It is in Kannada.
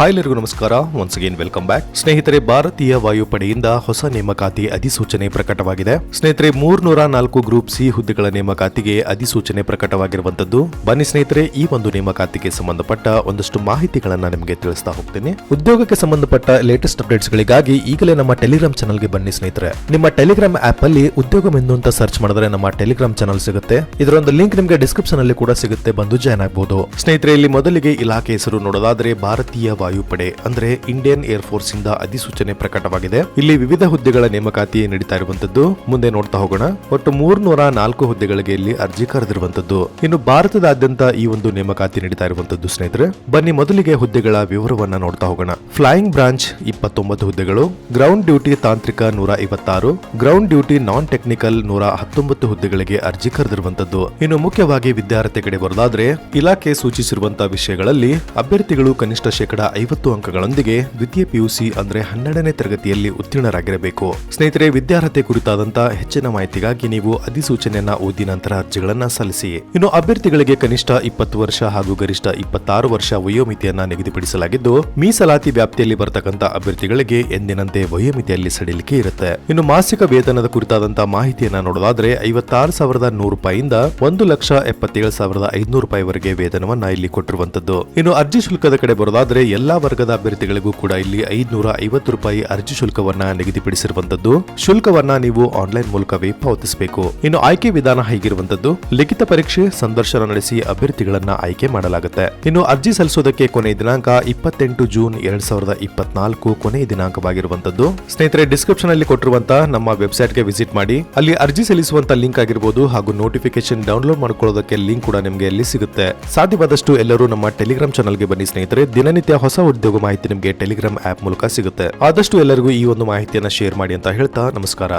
ಹಾಯ್ ಎಲ್ಲರಿಗೂ ನಮಸ್ಕಾರ. ಒನ್ಸ್ ಅಗೇನ್ ವೆಲ್ಕಮ್ ಬ್ಯಾಕ್ ಸ್ನೇಹಿತರೆ, ಭಾರತೀಯ ವಾಯುಪಡೆಯಿಂದ ಹೊಸ ನೇಮಕಾತಿ ಅಧಿಸೂಚನೆ ಪ್ರಕಟವಾಗಿದೆ. ಸ್ನೇಹಿತರೆ, ಮೂರ್ನೂರ ನಾಲ್ಕು ಗ್ರೂಪ್ ಸಿ ಹುದ್ದೆಗಳ ನೇಮಕಾತಿಗೆ ಅಧಿಸೂಚನೆ ಪ್ರಕಟವಾಗಿರುವಂತದ್ದು ಬನ್ನಿ ಸ್ನೇಹಿತರೆ, ಈ ಒಂದು ನೇಮಕಾತಿಗೆ ಸಂಬಂಧಪಟ್ಟ ಒಂದಷ್ಟು ಮಾಹಿತಿಗಳನ್ನ ನಿಮಗೆ ತಿಳಿಸ್ತಾ ಹೋಗ್ತೀನಿ. ಉದ್ಯೋಗಕ್ಕೆ ಸಂಬಂಧಪಟ್ಟ ಲೇಟೆಸ್ಟ್ ಅಪ್ಡೇಟ್ಸ್ ಗಳಿಗಾಗಿ ಈಗಲೇ ನಮ್ಮ ಟೆಲಿಗ್ರಾಮ್ ಚಾನಲ್ಗೆ ಬನ್ನಿ ಸ್ನೇಹಿತರೆ. ನಿಮ್ಮ ಟೆಲಿಗ್ರಾಮ್ ಆಪ್ ಅಲ್ಲಿ ಉದ್ಯೋಗ ಎಂದು ಅಂತ ಸರ್ಚ್ ಮಾಡಿದ್ರೆ ನಮ್ಮ ಟೆಲಿಗ್ರಾಮ್ ಚಾನಲ್ ಸಿಗುತ್ತೆ. ಇದರೊಂದು ಲಿಂಕ್ ನಿಮಗೆ ಡಿಸ್ಕ್ರಿಪ್ಷನ್ ಅಲ್ಲಿ ಕೂಡ ಸಿಗುತ್ತೆ. ಬಂದು ಜಾಯ್ನ್ ಆಗಬಹುದು ಸ್ನೇಹಿತರೆ, ಇಲ್ಲಿ ಮೊದಲಿಗೆ ಇಲಾಖೆ ಹೆಸರು ನೋಡೋದಾದ್ರೆ ಭಾರತೀಯ ವಾಯುಪಡೆ, ಅಂದ್ರೆ ಇಂಡಿಯನ್ ಏರ್ಫೋರ್ಸ್ ಇಂದ ಅಧಿಸೂಚನೆ ಪ್ರಕಟವಾಗಿದೆ. ಇಲ್ಲಿ ವಿವಿಧ ಹುದ್ದೆಗಳ ನೇಮಕಾತಿ ನಡೀತಾ ಇರುವಂತದ್ದು. ಮುಂದೆ ನೋಡ್ತಾ ಹೋಗೋಣ. ಒಟ್ಟು ಮೂರ್ನೂರ ನಾಲ್ಕು ಹುದ್ದೆಗಳಿಗೆ ಇಲ್ಲಿ ಅರ್ಜಿ ಕರೆದಿರುವಂತದ್ದು. ಇನ್ನು ಭಾರತದಾದ್ಯಂತ ಈ ಒಂದು ನೇಮಕಾತಿ ನಡೀತಾ ಇರುವಂತದ್ದು, ಸ್ನೇಹಿತರೆ. ಬನ್ನಿ ಮೊದಲಿಗೆ ಹುದ್ದೆಗಳ ವಿವರವನ್ನ ನೋಡ್ತಾ ಹೋಗೋಣ. ಫ್ಲೈಯಿಂಗ್ ಬ್ರಾಂಚ್ ಇಪ್ಪತ್ತೊಂಬತ್ತು ಹುದ್ದೆಗಳು, ಗ್ರೌಂಡ್ ಡ್ಯೂಟಿ ತಾಂತ್ರಿಕ ನೂರ ಐವತ್ತಾರು, ಗ್ರೌಂಡ್ ಡ್ಯೂಟಿ ನಾನ್ ಟೆಕ್ನಿಕಲ್ ನೂರ ಹತ್ತೊಂಬತ್ತು ಹುದ್ದೆಗಳಿಗೆ ಅರ್ಜಿ ಕರೆದಿರುವಂತದ್ದು. ಇನ್ನು ಮುಖ್ಯವಾಗಿ ವಿದ್ಯಾರ್ಥಿ ಕಡೆ ಬರೋದಾದ್ರೆ, ಇಲಾಖೆ ಸೂಚಿಸಿರುವಂತಹ ವಿಷಯಗಳಲ್ಲಿ ಅಭ್ಯರ್ಥಿಗಳು ಕನಿಷ್ಠ ಶೇಕಡ ಐವತ್ತು ಅಂಕಗಳೊಂದಿಗೆ ದ್ವಿತೀಯ ಪಿಯುಸಿ ಅಂದ್ರೆ ಹನ್ನೆರಡನೇ ತರಗತಿಯಲ್ಲಿ ಉತ್ತೀರ್ಣರಾಗಿರಬೇಕು. ಸ್ನೇಹಿತರೆ, ವಿದ್ಯಾರ್ಹತೆ ಕುರಿತಾದಂತಹ ಹೆಚ್ಚಿನ ಮಾಹಿತಿಗಾಗಿ ನೀವು ಅಧಿಸೂಚನೆಯನ್ನ ಓದಿ ನಂತರ ಅರ್ಜಿಗಳನ್ನ ಸಲ್ಲಿಸಿ. ಇನ್ನು ಅಭ್ಯರ್ಥಿಗಳಿಗೆ ಕನಿಷ್ಠ ಇಪ್ಪತ್ತು ವರ್ಷ ಹಾಗೂ ಗರಿಷ್ಠ ಇಪ್ಪತ್ತಾರು ವರ್ಷ ವಯೋಮಿತಿಯನ್ನ ನಿಗದಿಪಡಿಸಲಾಗಿದ್ದು, ಮೀಸಲಾತಿ ವ್ಯಾಪ್ತಿಯಲ್ಲಿ ಬರತಕ್ಕಂತ ಅಭ್ಯರ್ಥಿಗಳಿಗೆ ಎಂದಿನಂತೆ ವಯೋಮಿತಿಯಲ್ಲಿ ಸಡಿಲಿಕೆ ಇರುತ್ತೆ. ಇನ್ನು ಮಾಸಿಕ ವೇತನದ ಕುರಿತಾದಂತಹ ಮಾಹಿತಿಯನ್ನ ನೋಡೋದಾದ್ರೆ, ಐವತ್ತಾರು ಸಾವಿರದ ನೂರು ರೂಪಾಯಿಯಿಂದ ಒಂದು ಲಕ್ಷ ಎಪ್ಪತ್ತೇಳು ಸಾವಿರದ ಐದುನೂರು ರೂಪಾಯಿವರೆಗೆ ವೇತನವನ್ನ ಇಲ್ಲಿ ಕೊಟ್ಟಿರುವಂತದ್ದು. ಇನ್ನು ಅರ್ಜಿ ಶುಲ್ಕದ ಕಡೆ ಬರೋದಾದ್ರೆ, ಎಲ್ಲಾ ವರ್ಗದ ಅಭ್ಯರ್ಥಿಗಳಿಗೂ ಕೂಡ ಇಲ್ಲಿ ಐದುನೂರ ಐವತ್ತು ರೂಪಾಯಿ ಅರ್ಜಿ ಶುಲ್ಕವನ್ನ ನಿಗದಿಪಡಿಸಿರುವಂತದ್ದು. ಶುಲ್ಕವನ್ನ ನೀವು ಆನ್ಲೈನ್ ಮೂಲಕವೇ ಪಾವತಿಸಬೇಕು. ಇನ್ನು ಆಯ್ಕೆ ವಿಧಾನ ಹೇಗಿರುವಂತದ್ದು, ಲಿಖಿತ ಪರೀಕ್ಷೆ ಸಂದರ್ಶನ ನಡೆಸಿ ಅಭ್ಯರ್ಥಿಗಳನ್ನ ಆಯ್ಕೆ ಮಾಡಲಾಗುತ್ತೆ. ಇನ್ನು ಅರ್ಜಿ ಸಲ್ಲಿಸೋದಕ್ಕೆ ಕೊನೆಯ ದಿನಾಂಕ ಇಪ್ಪತ್ತೆಂಟು ಜೂನ್ ಎರಡ್ ಸಾವಿರದ ಇಪ್ಪತ್ನಾಲ್ಕು ಕೊನೆಯ ದಿನಾಂಕವಾಗಿರುವಂತದ್ದು. ಸ್ನೇಹಿತರೆ ಡಿಸ್ಕ್ರಿಪ್ಷನ್ ಅಲ್ಲಿ ಕೊಟ್ಟಿರುವಂತಹ ನಮ್ಮ ವೆಬ್ಸೈಟ್ಗೆ ವಿಸಿಟ್ ಮಾಡಿ. ಅಲ್ಲಿ ಅರ್ಜಿ ಸಲ್ಲಿಸುವಂತ ಲಿಂಕ್ ಆಗಿರಬಹುದು ಹಾಗೂ ನೋಟಿಫಿಕೇಶನ್ ಡೌನ್ಲೋಡ್ ಮಾಡ್ಕೊಳ್ಳೋದಕ್ಕೆ ಲಿಂಕ್ ಕೂಡ ನಿಮಗೆ ಅಲ್ಲಿ ಸಿಗುತ್ತೆ. ಸಾಧ್ಯವಾದಷ್ಟು ಎಲ್ಲರೂ ನಮ್ಮ ಟೆಲಿಗ್ರಾಮ್ ಚಾನಲ್ಗೆ ಬನ್ನಿ ಸ್ನೇಹಿತರೆ. ದಿನನಿತ್ಯ ಹೊಸ ಉದ್ಯೋಗ ಮಾಹಿತಿ ನಿಮಗೆ ಟೆಲಿಗ್ರಾಮ್ ಆಪ್ ಮೂಲಕ ಸಿಗುತ್ತೆ. ಆದಷ್ಟು ಎಲ್ಲರಿಗೂ ಈ ಒಂದು ಮಾಹಿತಿಯನ್ನು ಶೇರ್ ಮಾಡಿ ಅಂತ ಹೇಳ್ತಾ ನಮಸ್ಕಾರ.